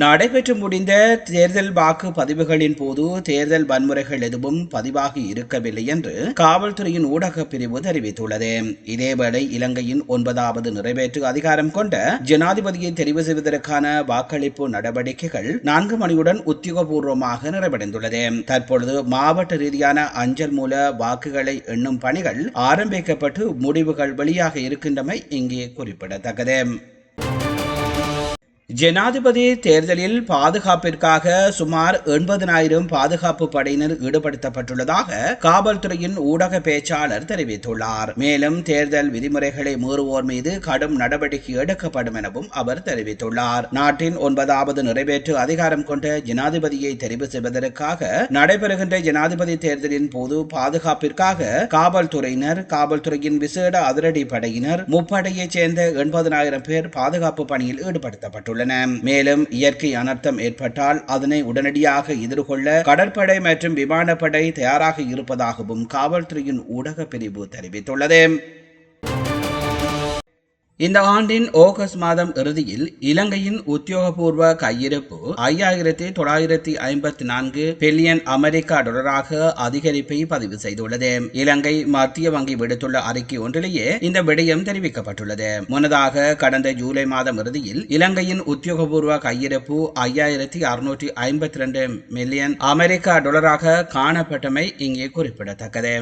நடைபெற்று முடிந்த தேர்தல் வாக்கு பதிவுகளின் போது தேர்தல் வன்முறைகள் எதுவும் பதிவாகி இருக்கவில்லை என்று காவல்துறையின் ஊடக பிரிவு தெரிவித்துள்ளது. இதேவேளை இலங்கையின் ஒன்பதாவது நிறைவேற்று அதிகாரம் கொண்ட ஜனாதிபதியை தெரிவு செய்வதற்கான வாக்களிப்பு நடவடிக்கைகள் நான்கு மணியுடன் உத்தியோகபூர்வமாக நிறைவடைந்துள்ளது. தற்பொழுது மாவட்ட ரீதியான அஞ்சல் மூல வாக்குகளை எண்ணும் பணிகள் ஆரம்பிக்கப்பட்டு முடிவுகள் வெளியாக இருக்கின்றமை இங்கே குறிப்பிடத்தக்கது. ஜனாதிபதி தேர்தலில் பாதுகாப்பிற்காக சுமார் எண்பதனாயிரம் பாதுகாப்பு படையினர் ஈடுபடுத்தப்பட்டுள்ளதாக காவல்துறையின் ஊடக பேச்சாளர் தெரிவித்துள்ளார். மேலும் தேர்தல் விதிமுறைகளை மீறுவோர் மீது கடும் நடவடிக்கை எடுக்கப்படும் எனவும் அவர் தெரிவித்துள்ளார். நாட்டின் ஒன்பதாவது நிறைவேற்று அதிகாரம் கொண்ட ஜனாதிபதியை தெரிவு செய்வதற்காக நடைபெறுகின்ற ஜனாதிபதி தேர்தலின் போது பாதுகாப்பிற்காக காவல்துறையினர் காவல்துறையின் விசேட அதிரடி படையினர் முப்படையைச் சேர்ந்த எண்பதனாயிரம் பேர் பாதுகாப்பு பணியில் ஈடுபடுத்தப்பட்டுள்ளனர். உள்ளன. மேலும் இயற்கை அனர்த்தம் ஏற்பட்டால் அதனை உடனடியாக எதிர்கொள்ள கடற்படை மற்றும் விமானப்படை தயாராக இருப்பதாகவும் காவல்துறையின் ஊடக பிரிவு தெரிவித்துள்ளது. இந்த ஆண்டின் ஆகஸ்ட் மாதம் இறுதியில் இலங்கையின் உத்தியோகபூர்வ கையிருப்பு ஐயாயிரத்தி தொள்ளாயிரத்தி ஐம்பத்தி நான்கு பில்லியன் அமெரிக்கா டாலராக அதிகரிப்பை பதிவு செய்துள்ளது. இலங்கை மத்திய வங்கி விடுத்துள்ள அறிக்கை ஒன்றிலேயே இந்த விடயம் தெரிவிக்கப்பட்டுள்ளது. முன்னதாக கடந்த ஜூலை மாதம் இறுதியில் இலங்கையின் உத்தியோகபூர்வ கையிருப்பு ஐயாயிரத்தி அறுநூற்றி ஐம்பத்தி ரெண்டு மில்லியன் அமெரிக்கா டாலராக காணப்பட்டமை இங்கே குறிப்பிடத்தக்கது.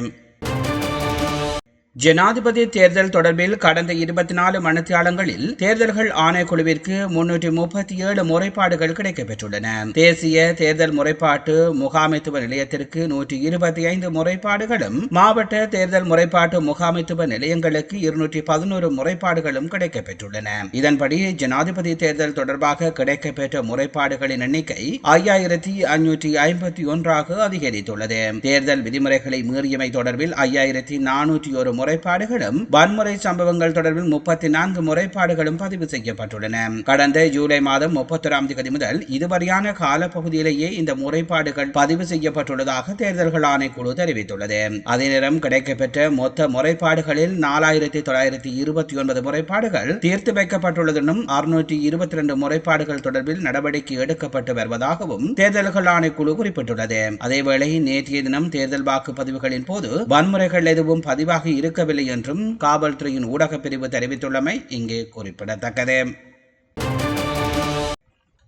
ஜனாதிபதி தேர்தல் தொடர்பில் கடந்த இருபத்தி நாலு மணித்தியாலங்களில் தேர்தல்கள் ஆணைக்குழுவிற்கு முன்னூற்றி முப்பத்தி ஏழு முறைப்பாடுகள் கிடைக்கப்பெற்றுள்ளன. தேசிய தேர்தல் முறைப்பாட்டு முகாமைத்துவ நிலையத்திற்கு நூற்றி இருபத்தி ஐந்து முறைப்பாடுகளும் மாவட்ட தேர்தல் முறைப்பாட்டு முகாமைத்துவ நிலையங்களுக்கு இருநூற்றி பதினோரு முறைப்பாடுகளும் கிடைக்கப்பெற்றுள்ளன. இதன்படி ஜனாதிபதி தேர்தல் தொடர்பாக கிடைக்கப்பெற்ற முறைப்பாடுகளின் எண்ணிக்கை ஐயாயிரத்தி ஐநூற்றி ஐம்பத்தி ஒன்றாக அதிகரித்துள்ளது. தேர்தல் விதிமுறைகளை மீறியமை தொடர்பில் ஐயாயிரத்தி நானூற்றி ஒரு முறைப்பாடுகளும் வன்முறை சம்பவங்கள் தொடர்பில் முப்பத்தி நான்கு முறைப்பாடுகளும் பதிவு செய்யப்பட்டுள்ளன. கடந்த ஜூலை மாதம் முப்பத்தொராம் தேதி முதல் இதுவரையான காலப்பகுதியிலேயே இந்த முறைப்பாடுகள் பதிவு செய்யப்பட்டுள்ளதாக தேர்தல்கள் ஆணைக்குழு தெரிவித்துள்ளது. அதே நேரம் கிடைக்கப்பெற்ற மொத்த முறைப்பாடுகளில் நாலாயிரத்தி தொள்ளாயிரத்தி இருபத்தி ஒன்பது முறைப்பாடுகள் தீர்த்து வைக்கப்பட்டுள்ளதுடன் அறுநூற்றி இருபத்தி ரெண்டு முறைப்பாடுகள் தொடர்பில் நடவடிக்கை எடுக்கப்பட்டு வருவதாகவும் தேர்தல்கள் ஆணைக்குழு குறிப்பிட்டுள்ளது. அதேவேளை நேற்றைய தினம் தேர்தல் வாக்குப்பதிவுகளின் போது வன்முறைகள் எதுவும் பதிவாகி இருக்க இருக்கவில்லை என்றும் காவல்துறையின் ஊடகப் பிரிவு தெரிவித்துள்ளமை இங்கே குறிப்பிடத்தக்கது.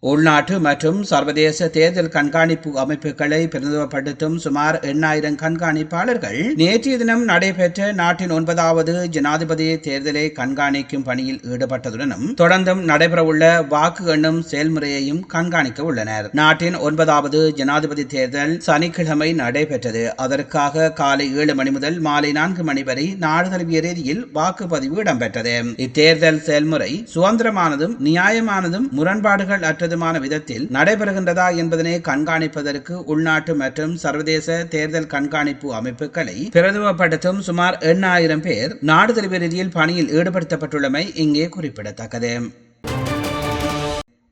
உள்நாட்டு மற்றும் சர்வதேச தேர்தல் கண்காணிப்பு அமைப்புகளை பிரதிநிதிப்படுத்தும் சுமார் எண்ணாயிரம் கண்காணிப்பாளர்கள் நேற்றைய தினம் நடைபெற்ற நாட்டின் ஒன்பதாவது ஜனாதிபதி தேர்தலை கண்காணிக்கும் பணியில் ஈடுபட்டதுடனும் தொடர்ந்தும் நடைபெறவுள்ள வாக்கு எண்ணும் செயல்முறையையும் கண்காணிக்க உள்ளனர். நாட்டின் ஒன்பதாவது ஜனாதிபதி தேர்தல் சனிக்கிழமை நடைபெற்றது. அதற்காக காலை ஏழு மணி முதல் மாலை நான்கு மணி வரை நாடு தழுவிய ரீதியில் வாக்குப்பதிவு இடம்பெற்றது. இத்தேர்தல் செயல்முறை சுதந்திரமானதும் நியாயமானதும் முரண்பாடுகள் அற்ற விதமான விதத்தில் நடைபெறுகின்றதா என்பதனை கண்காணிப்பதற்கு உள்நாட்டு மற்றும் சர்வதேச தேர்தல் கண்காணிப்பு அமைப்புகளை பிரதிமப்படுத்தும் சுமார் எண்ணாயிரம் பேர் நாடு தழுவிய ரீதியில் பணியில் ஈடுபடுத்தப்பட்டுள்ளமை இங்கே குறிப்பிடத்தக்கது.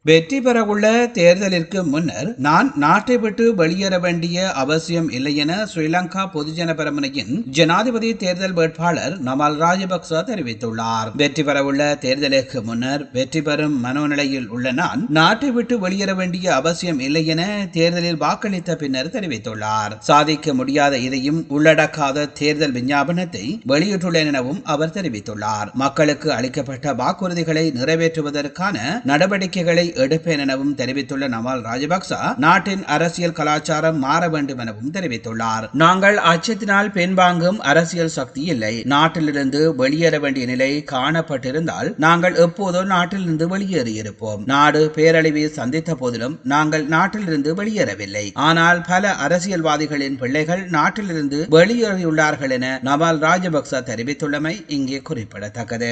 வெற்றி பெறவுள்ள தேர்தலிற்கு முன்னர் நான் நாட்டை விட்டு வெளியேற வேண்டிய அவசியம் இல்லை என ஸ்ரீலங்கா பொதுஜன பெரமுனையின் ஜனாதிபதி தேர்தல் வேட்பாளர் நமால் ராஜபக்ச தெரிவித்துள்ளார். வெற்றி பெறவுள்ள தேர்தலுக்கு முன்னர் வெற்றி பெறும் மனோநிலையில் உள்ள நான் நாட்டை விட்டு வெளியேற வேண்டிய அவசியம் இல்லை என தேர்தலில் வாக்களித்த பின்னர் தெரிவித்துள்ளார். சாதிக்க முடியாத இதையும் உள்ளடக்காத தேர்தல் விஞ்ஞாபனத்தை வெளியிட்டுள்ளேன் எனவும் அவர் தெரிவித்துள்ளார். மக்களுக்கு அளிக்கப்பட்ட வாக்குறுதிகளை நிறைவேற்றுவதற்கான நடவடிக்கைகளை எடுப்பேன் எனவும் தெரிவித்துள்ள நவால் ராஜபக்ச நாட்டின் அரசியல் கலாச்சாரம் மாற வேண்டும் எனவும் தெரிவித்துள்ளார். நாங்கள் அச்சத்தினால் பின்வாங்கும் அரசியல் சக்தி இல்லை. நாட்டிலிருந்து வெளியேற வேண்டிய நிலை காணப்பட்டிருந்தால் நாங்கள் எப்போதோ நாட்டிலிருந்து வெளியேறியிருப்போம் நாடு பேரழிவை சந்தித்த போதிலும் நாங்கள் நாட்டிலிருந்து வெளியேறவில்லை. ஆனால் பல அரசியல்வாதிகளின் பிள்ளைகள் நாட்டிலிருந்து வெளியேறியுள்ளார்கள் என நவால் ராஜபக்ச தெரிவித்துள்ளமை இங்கே குறிப்பிடத்தக்கது.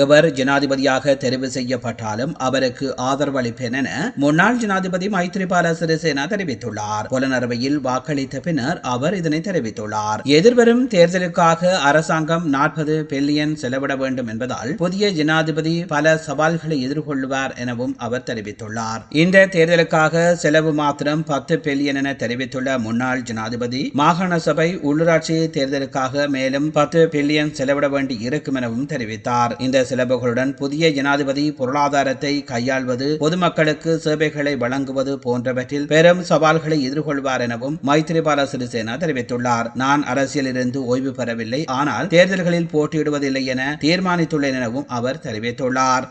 இவர் ஜனாதிபதியாக தெரிவு செய்யப்பட்டாலும் அவருக்கு ஆதரவு அளிப்பேன் என முன்னாள் ஜனாதிபதி மைத்ரிபால சிறிசேனா தெரிவித்துள்ளார். புலனரவையில் வாக்களித்த பின்னர் அவர் இதனை தெரிவித்துள்ளார். எதிர்வரும் தேர்தலுக்காக அரசாங்கம் நாற்பது பில்லியன் செலவிட வேண்டும் என்பதால் புதிய ஜனாதிபதி பல சவால்களை எதிர்கொள்வார் எனவும் அவர் தெரிவித்துள்ளார். இந்த தேர்தலுக்காக செலவு மாத்திரம் பத்து பில்லியன் என தெரிவித்துள்ள முன்னாள் ஜனாதிபதி மாகாண சபை உள்ளூராட்சி தேர்தலுக்காக மேலும் பத்து பில்லியன் செலவிட வேண்டி இருக்கும் எனவும் தெரிவித்தார். இந்த செலவுகளுடன் புதிய ஜனாதிபதி பொருளாதாரத்தை கையாள்வது பொதுமக்களுக்கு சேவைகளை வழங்குவது போன்றவற்றில் பெரும் சவால்களை எதிர்கொள்வார் எனவும் மைத்திரிபால சிறிசேனா தெரிவித்துள்ளார். நான் அரசியலிருந்து ஓய்வு பெறவில்லை. ஆனால் தேர்தல்களில் போட்டியிடுவதில்லை என தீர்மானித்துள்ளேன் எனவும் அவர் தெரிவித்துள்ளார்.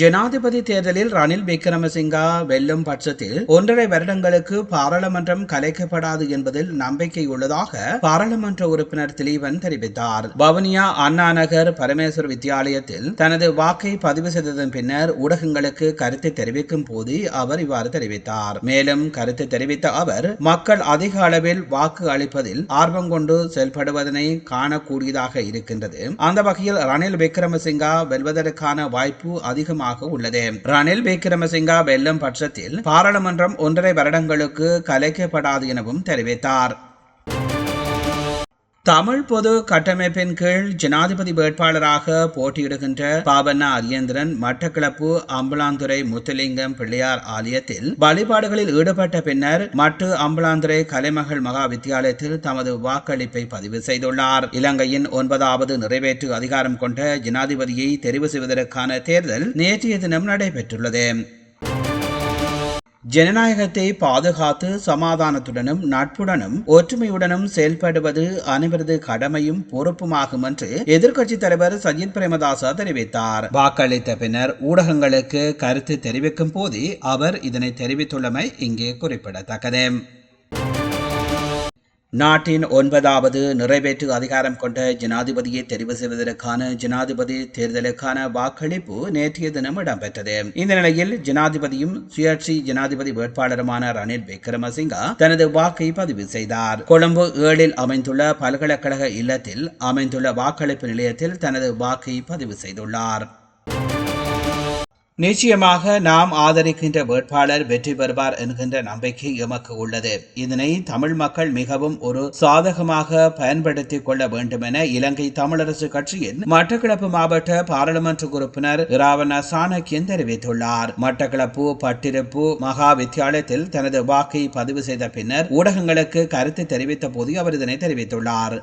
ஜனாதிபதி தேர்தலில் ரணில் விக்ரமசிங்கா வெல்லும் பட்சத்தில் ஒன்றரை வருடங்களுக்கு பாராளுமன்றம் கலைக்கப்படாது என்பதில் நம்பிக்கை உள்ளதாக பாராளுமன்ற உறுப்பினர் திலீவன் தெரிவித்தார். வவுனியா அண்ணா நகர் பரமேஸ்வர் வித்தியாலயத்தில் தனது வாக்கை பதிவு செய்ததன் பின்னர் ஊடகங்களுக்கு கருத்து தெரிவிக்கும் போது அவர் இவ்வாறு தெரிவித்தார். மேலும் கருத்து தெரிவித்த அவர் மக்கள் அதிக அளவில் வாக்கு அளிப்பதில் ஆர்வம் கொண்டு செயல்படுவதனை காணக்கூடியதாக இருக்கின்றது. அந்த வகையில் ரணில் விக்ரமசிங்கா வெல்வதற்கான வாய்ப்பு அதிகம் அதிகமாக உள்ளது. ரணில் விக்ரமசிங்கா வெல்லும் பட்சத்தில் பாராளுமன்றம் ஒன்றரை வருடங்களுக்கு கலைக்கப்படாது எனவும் தெரிவித்தார். தமிழ் பொது கட்டமைப்பின் கீழ் ஜனாதிபதி வேட்பாளராக போட்டியிடுகின்ற பாபண்ணா அரியந்திரன் மட்டக்களப்பு அம்பலாந்துறை முத்துலிங்கம் பிள்ளையார் ஆலயத்தில் வழிபாடுகளில் ஈடுபட்ட பின்னர் மட்டு அம்பலாந்துறை கலைமகள் மகா வித்தியாலயத்தில் தமது வாக்களிப்பை பதிவு செய்துள்ளார். இலங்கையின் ஒன்பதாவது நிறைவேற்று அதிகாரம் கொண்ட ஜனாதிபதியை தெரிவு செய்வதற்கான தேர்தல் நேற்றைய தினம் நடைபெற்றுள்ளது. ஜனநாயகத்தை பாதுகாத்து சமாதானத்துடனும் நட்புடனும் ஒற்றுமையுடனும் செயல்படுவது அனைவரது கடமையும் பொறுப்புமாகும் என்று எதிர்க்கட்சித் தலைவர் சஜித் பிரேமதாசா தெரிவித்தார். வாக்களித்த பின்னர் ஊடகங்களுக்கு கருத்து தெரிவிக்கும் போது அவர் இதனை தெரிவித்துள்ளமை இங்கே குறிப்பிடத்தக்கது. நாட்டின் ஒன்பதாவது நிறைவேற்று அதிகாரம் கொண்ட ஜனாதிபதியை தெரிவு செய்வதற்கான ஜனாதிபதி தேர்தலுக்கான வாக்களிப்பு நேற்றைய தினம் இடம்பெற்றது. இந்த நிலையில் ஜனாதிபதியும் சுயாட்சி ஜனாதிபதி வேட்பாளருமான ரணில் விக்ரமசிங்கா தனது வாக்கை பதிவு செய்தார். கொழும்பு ஏழில் அமைந்துள்ள பல்கலைக்கழக இல்லத்தில் அமைந்துள்ள வாக்களிப்பு நிலையத்தில் தனது வாக்கை பதிவு செய்துள்ளார். நிச்சயமாக நாம் ஆதரிக்கின்ற வேட்பாளர் வெற்றி பெறுவார் என்கின்ற நம்பிக்கை எமக்கு உள்ளது. இதனை தமிழ் மக்கள் மிகவும் ஒரு சாதகமாக பயன்படுத்திக் கொள்ள வேண்டும் என இலங்கை தமிழரசு கட்சியின் மட்டக்களப்பு மாவட்ட பாராளுமன்ற உறுப்பினர் இராவண சாணக்கியன் தெரிவித்துள்ளார். மட்டக்களப்பு பட்டிருப்பு மகா வித்தியாலயத்தில் தனது வாக்கை பதிவு செய்த பின்னர் ஊடகங்களுக்கு கருத்து தெரிவித்த போது அவர் இதனை தெரிவித்துள்ளார்.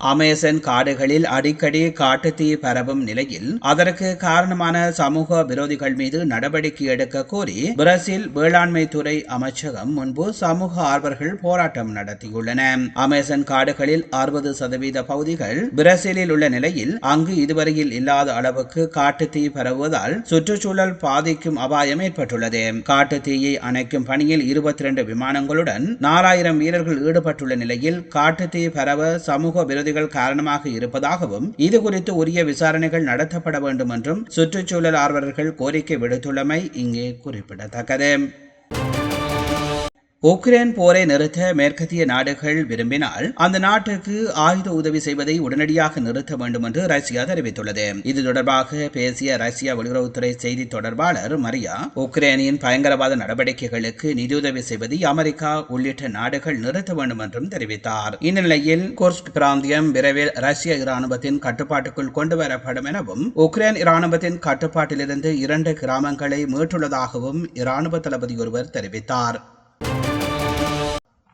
அமேசன் காடுகளில் அடிக்கடி காட்டுத்தீ பரவும் நிலையில் அதற்கு காரணமான சமூக விரோதிகள் மீது நடவடிக்கை எடுக்க கோரி பிரேசில் வேளாண்மை துறை அமைச்சகம் முன்பு சமூக ஆர்வர்கள் போராட்டம் நடத்தியுள்ளன. அமேசன் காடுகளில் அறுபது சதவீத பகுதிகள் பிரேசிலில் உள்ள நிலையில் அங்கு இதுவரையில் இல்லாத அளவுக்கு காட்டுத்தீ பரவுவதால் சுற்றுச்சூழல் பாதிக்கும் அபாயம் ஏற்பட்டுள்ளது. காட்டுத்தீயை அணைக்கும் பணியில் இருபத்தி இரண்டு விமானங்களுடன் நாலாயிரம் வீரர்கள் ஈடுபட்டுள்ள நிலையில் காட்டுத்தீ பரவ சமூக விரோத விரோதிகள் காரணமாக இருப்பதாகவும் இது குறித்து உரிய விசாரணைகள் நடத்தப்பட வேண்டும் என்றும் சுற்றுச்சூழல் ஆர்வலர்கள் கோரிக்கை விடுத்துள்ளமை இங்கே குறிப்பிடத்தக்கது. உக்ரைன் போரை நிறுத்த மேற்கத்திய நாடுகள் விரும்பினால் அந்த நாட்டுக்கு ஆயுத உதவி செய்வதை உடனடியாக நிறுத்த வேண்டும் என்று ரஷ்யா தெரிவித்துள்ளது. இது தொடர்பாக பேசிய ரஷ்யா வெளியுறவுத்துறை செய்தி தொடர்பாளர் மரியா உக்ரைனின் பயங்கரவாத நடவடிக்கைகளுக்கு நிதியுதவி செய்வதை அமெரிக்கா உள்ளிட்ட நாடுகள் நிறுத்த வேண்டும் என்றும் தெரிவித்தார். இந்நிலையில் கோர்ஸ்க் பிராந்தியம் விரைவில் ரஷ்ய இராணுவத்தின் கட்டுப்பாட்டுக்குள் கொண்டு வரப்படும் எனவும் உக்ரைன் இராணுவத்தின் கட்டுப்பாட்டிலிருந்து இரண்டு கிராமங்களை மீட்டுள்ளதாகவும் இராணுவ தளபதி ஒருவர் தெரிவித்தார்.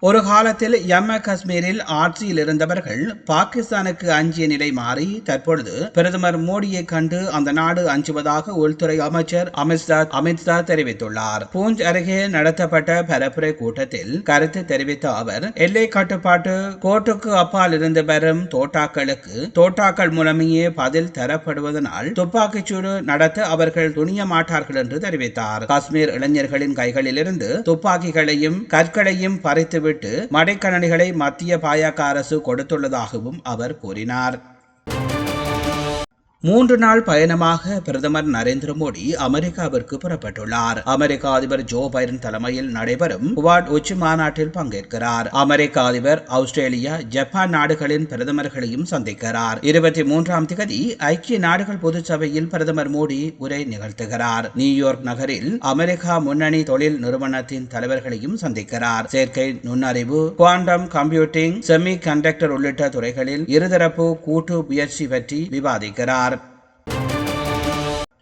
ஒரு காலத்தில் ஜம்மு காஷ்மீரில் ஆட்சியில் இருந்தவர்கள் பாகிஸ்தானுக்கு அஞ்சிய நிலை மாறி தற்பொழுது பிரதமர் மோடியை கண்டு அந்த நாடு அஞ்சுவதாக உள்துறை அமைச்சர் அமித்ஷா அமித்ஷா தெரிவித்துள்ளார். பூஞ்ச் அருகே நடத்தப்பட்ட பரப்புரை கூட்டத்தில் கருத்து தெரிவித்த அவர் எல்லை கட்டுப்பாட்டு கோட்டுக்கு அப்பால் இருந்து வரும் தோட்டாக்களுக்கு தோட்டாக்கள் மூலமையே பதில் தரப்படுவதனால் துப்பாக்கிச்சூடு நடத்த அவர்கள் துணிய மாட்டார்கள் என்று தெரிவித்தார். காஷ்மீர் இளைஞர்களின் கைகளிலிருந்து துப்பாக்கிகளையும் கற்களையும் பறித்துவிட்டு விட்டு மடைக்கணனிகளை மத்திய பாஜக அரசு கொடுத்துள்ளதாகவும் அவர் கூறினார். மூன்று நாள் பயணமாக பிரதமர் நரேந்திர மோடி அமெரிக்காவிற்கு புறப்பட்டுள்ளார். அமெரிக்க அதிபர் ஜோ பைடன் தலைமையில் நடைபெறும் குவாட் உச்சி மாநாட்டில் பங்கேற்கிறார். அமெரிக்க அதிபர் ஆஸ்திரேலியா ஜப்பான் நாடுகளின் பிரதமர்களையும் சந்திக்கிறார். இருபத்தி மூன்றாம் திகதி ஐக்கிய நாடுகள் பொதுச்சபையில் பிரதமர் மோடி உரை நிகழ்த்துகிறார். நியூயார்க் நகரில் அமெரிக்கா முன்னணி தொழில் நிறுவனத்தின் தலைவர்களையும் சந்திக்கிறார். செயற்கை நுண்ணறிவு குவாண்டம் கம்ப்யூட்டிங் செமி கண்டக்டர் உள்ளிட்ட துறைகளில் இருதரப்பு கூட்டு முயற்சி பற்றி விவாதிக்கிறார்.